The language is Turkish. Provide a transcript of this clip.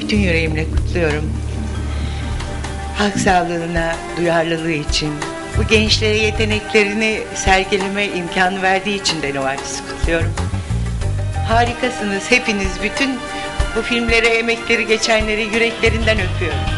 bütün yüreğimle kutluyorum. Halk sağlığına duyarlılığı için, bu gençlere yeteneklerini sergileme imkanı verdiği için de Novartis'i kutluyorum. Harikasınız hepiniz. Bütün bu filmlere emekleri geçenleri yüreklerinden öpüyorum.